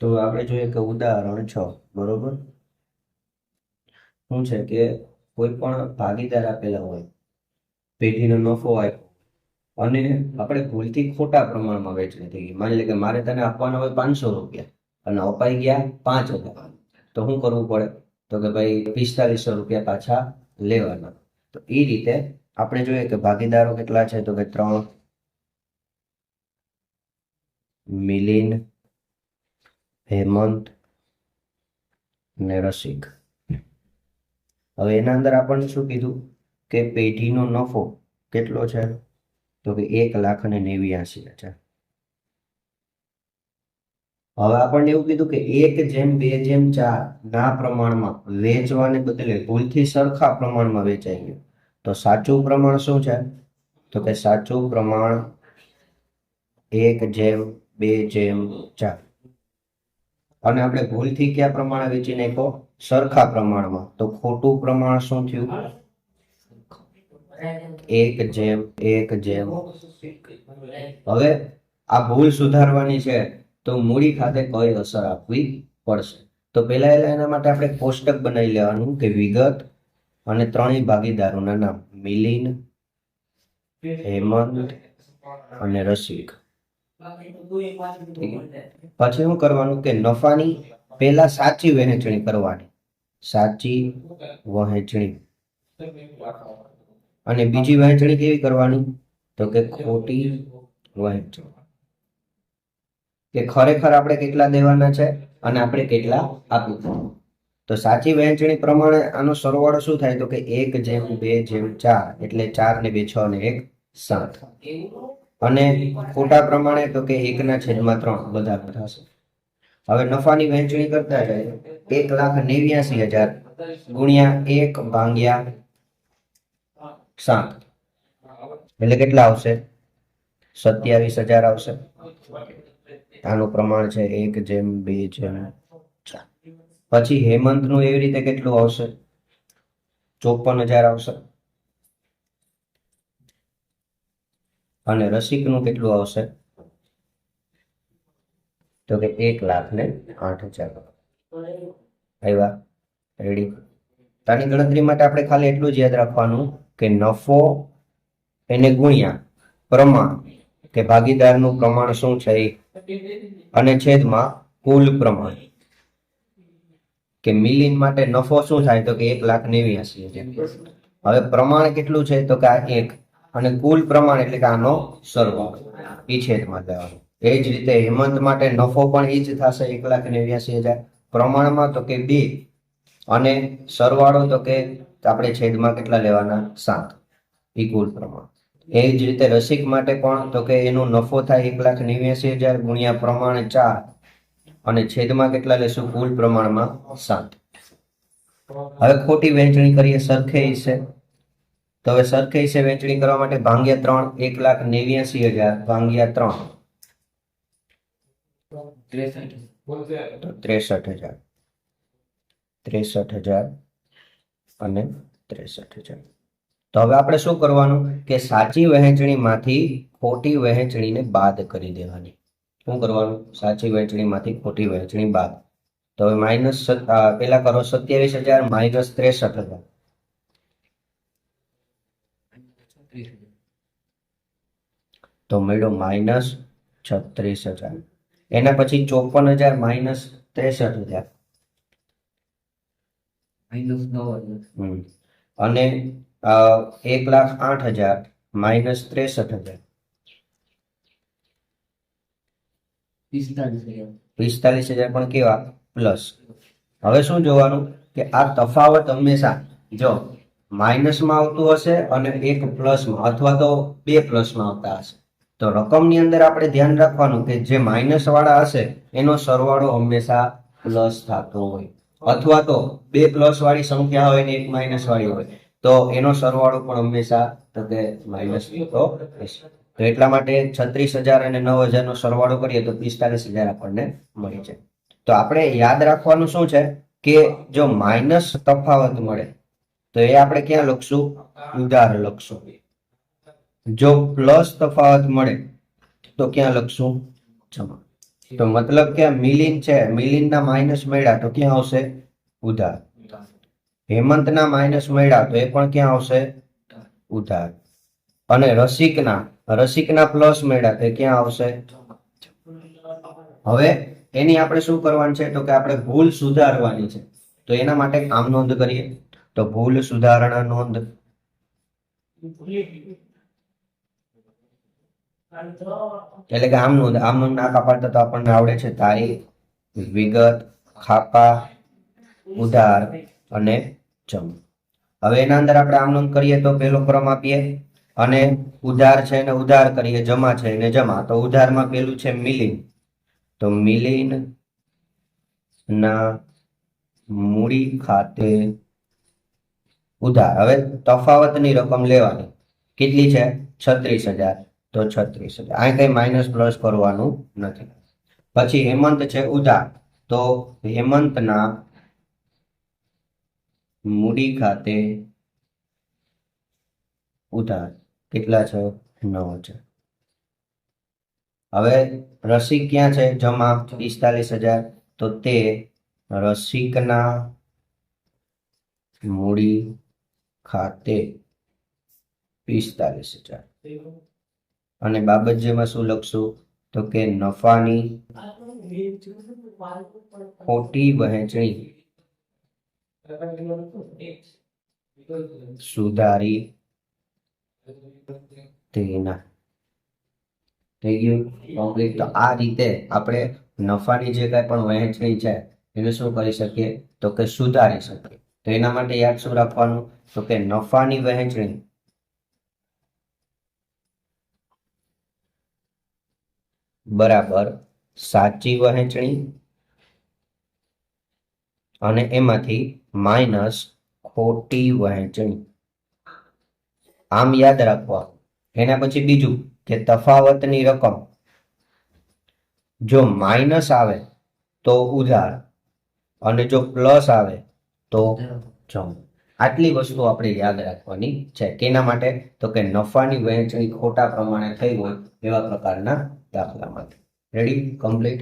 તો આપણે જોઈએ કે ઉદાહરણ છ, બરોબર? શું છે કે કોઈ પણ ભાગીદાર આપેલા હોય, પેઢીનો નફો આપ્યો અને આપણે ભૂલથી ખોટા પ્રમાણમાં વેચણી થઈ ગઈ. માની લે કે મારે તને આપવાના હોય પાંચસો રૂપિયા, અને અપાઈ ગયા પાંચ હજાર. તો શું કરવું પડે? તો કે ભાઈ, પિસ્તાલીસો રૂપિયા પાછા લેવાના. તો એ રીતે આપણે જોઈએ કે ભાગીદારો કેટલા છે? તો કે ત્રણ મિલિંદ હેમંત ને રસિક. હવે એના અંદર આપણને શું કીધું? કે પેઢીનો નફો કેટલો છે? તો કે એક લાખ અને નેવ્યાસી હજાર. હવે આપણને એવું કીધું કે એક જેમ બે જેમ ચાર ના પ્રમાણમાં વેચવાને બદલે ભૂલથી સરખા પ્રમાણમાં વેચાઈ ગયું. તો સાચું પ્રમાણ શું છે? તો કે સાચું પ્રમાણ એક જેમ બે જેમ ચાર. અને આપણે ભૂલથી કયા પ્રમાણે વેચી નાખો સરખા પ્રમાણમાં. તો ખોટું પ્રમાણ શું થયું? એક જેમ એક જેમ. હવે આ ભૂલ સુધારવાની છે, તો મૂડી ખાતે કઈ અસર આપવી પડશે. તો પહેલા એલા એના માટે આપણે કોષ્ટક બનાવી લેવાનું કે વિગત અને ત્રણેય ભાગીદારોના નામ. મિલિન હેમંત અને રસિક. પછી શું કરવાનું કે નફાની પહેલા સાચી વહેંચણી કરવાની. સાચી વહેંચણી. અને બીજી વહેંચણી કેવી કરવાની? તો કે ખોટી વહેંચણી. કે ખરેખર આપણે કેટલા દેવાના છે અને આપણે કેટલા આપવું તો સાચી વહેંચણી પ્રમાણે આનો સરવાળો શું થાય? તો કે એક જેમ બે જેમ ચાર એટલે ચાર ને બે છ ને એક સાત. અને ખોટા પ્રમાણે તો કે એકના છેદમાં ત્રણ બધા થશે. હવે નફાની વહેંચણી કરતા જાય, એક લાખ નેવ્યાસી હજાર ગુણ્યા એક ભાંગ્યા સાત. એટલે કેટલા આવશે? સત્યાવીસ હજાર આવશે. આનું પ્રમાણ છે એક જેમ બે જેમ ચાર. પછી હેમંતનું એવી રીતે કેટલું આવશે? ચોપન હજાર આવશે. અને રસિકનું કેટલું આવશે? તો કે એક લાખ ને આઠ હજાર. આવ્યા? રેડી તાની ગણતરી માટે આપણે ખાલી એટલું જ યાદ રાખવાનું કે નફો એને ગુણ્યા પ્રમાણ, કે ભાગીદારનું પ્રમાણ શું છે અને છેદમાં કુલ પ્રમાણ. કે મિલિન માટે નફો શું થાય? તો કે એક લાખ નેવ્યાસી હવે પ્રમાણ કેટલું છે? તો કે આ એક. અને કુલ પ્રમાણ એટલે કે આનો સરવાળો એ છેદમાં લેવાનો. એ જ રીતે હેમંત માટે નફો પણ એ જ થશે એક લાખ નેવ્યાસી હજાર. પ્રમાણમાં તો કે બે અને સરવાળો તો કે આપણે છેદમાં કેટલા લેવાના? સાત. એ કુલ પ્રમાણ. એ જ રીતે રસિક માટે પણ તો કે એનો નફો થાય એક લાખ નેવ્યાસી હજાર ગુણ્યા પ્રમાણ ચાર અને છેદમાં કેટલા લેશું? કુલ પ્રમાણમાં સાત. હવે ખોટી વહેંચણી કરીએ સરખે હિસ્સે તો હવે સરખે હિસ્સે વહેંચણી કરવા માટે ભાંગ્યા ત્રણ, એક લાખ નેવ્યાસી હજાર, ભાંગ્યા ત્રણ. ત્રેસઠ હજાર. ત્રેસઠ હજાર અને ત્રેસઠ હજાર. તો હવે આપણે શું કરવાનું? કે સાચી વહેંચણીમાંથી ખોટી વહેંચણીને બાદ કરી દેવાની. શું કરવાનું? સાચી વહેંચણીમાંથી ખોટી વહેંચણી બાદ. તો હવે માઇનસ પેલા કરો સત્યાવીસ હજાર માઇનસ ત્રેસઠ હજાર. તો મળ્યો માઇનસ છત્રીસ હજાર. એના પછી ચોપન હજાર માઇનસ ત્રેસઠ હજાર. હમ. અને એક લાખ આઠ હજાર માઇનસ ત્રેસઠ હજાર. પિસ્તાલીસ હજાર પણ કેવા? પ્લસ. હવે શું જોવાનું? કે આ તફાવત હંમેશા જો માઇનસમાં આવતું હશે અને એક પ્લસમાં અથવા તો બે પ્લસમાં આવતા હશે. તો રકમની અંદર આપણે ધ્યાન રાખવાનું કે જે માઇનસ વાળા હશે, એનો સરવાળો હંમેશા પ્લસ થતો હોય. અથવા તો બે પ્લસ વાળી સંખ્યા હોય ને એક માઇનસ વાળી હોય, તો એનો સરવાળો પણ હંમેશા તો કે માઇનસ તો એટલા માટે છત્રીસ હજાર અને નવ હજારનો સરવાળો કરીએ તો પિસ્તાલીસ હજાર આપણને મળી જાય. તો આપણે યાદ રાખવાનું શું છે કે જો માઇનસ તફાવત મળે તો એ આપણે ક્યાં લખશું? ઉધાર લખશું. જો પ્લસ તફાવત મળે, તો ક્યાં લખશું? જમા. તો મતલબ કે મિલિન છે. મિલિનના માઇનસ મળ્યા તો ક્યાં આવશે? ઉધાર હેમંતના માઇનસ મળ્યા તો એ પણ ક્યાં આવશે? ઉધાર અને રસિકના રસિકના પ્લસ મળ્યા તો ક્યાં આવશે? હવે એની આપણે શું કરવાનું છે? તો કે આપણે ભૂલ સુધારવાની છે. તો એના માટે આમ નોંધ કરીએ. તો ભૂલ સુધારણા નોંધ. એટલે કે આમ નોંધ આમ નોંધ નાકા પાડતા તો આપણને આવડે છે તારીખ, વિગત, ખાપા, ઉધાર અને જમ. હવે એના અંદર આપણે આમ નોંધ કરીએ તો પેલો ક્રમ આપીએ. અને ઉધાર છે ને ઉધાર કરીએ, જમા છે ને જમા. તો ઉધારમાં પેલું છે મિલિન તો મિલિન ના મૂડી ખાતે ઉધાર. હવે તફાવતની રકમ લેવાની. કેટલી છે? છત્રીસ હજાર. તો છત્રીસ હજાર. અહીં કઈ માઇનસ પ્લસ કરવાનું નથી. પછી હેમંત છે ઉધાર. તો હેમંતના મૂડી ખાતે ઉધાર. કેટલા છે? નવ છે. હવે રસિક ક્યાં છે? જમા પિસ્તાલીસ હજાર. તો તે રસિકના મૂડી ખાતે પિસ્તાલીસ હજાર. અને બાબત જેમાં શું લખશું? તો કે નફાની ખોટી વહેંચણી સુધારી તેના થઈ ગયું. તો આ રીતે આપણે નફાની જે કાંઈ પણ વહેંચણી છે, એને શું કરી શકીએ? તો કે સુધારી શકીએ. તો એના માટે યાદ શું રાખવાનું? તો કે નફાની વહેંચણી. બરાબર. સાચી વહેંચણી. અને એમાંથી માઇનસ ખોટી વહેંચણી. આમ યાદ રાખવા. એના પછી બીજું કે તફાવતની રકમ. જો માઇનસ આવે તો ઉધાર. અને જો પ્લસ આવે તો જમ આટલી વસ્તુ આપણે યાદ રાખવાની છે. કેના માટે? તો કે નફાની વહેંચણી ખોટા પ્રમાણે થઈ હોય એવા પ્રકારના દાખલા માટે રેડી કમ્પ્લીટ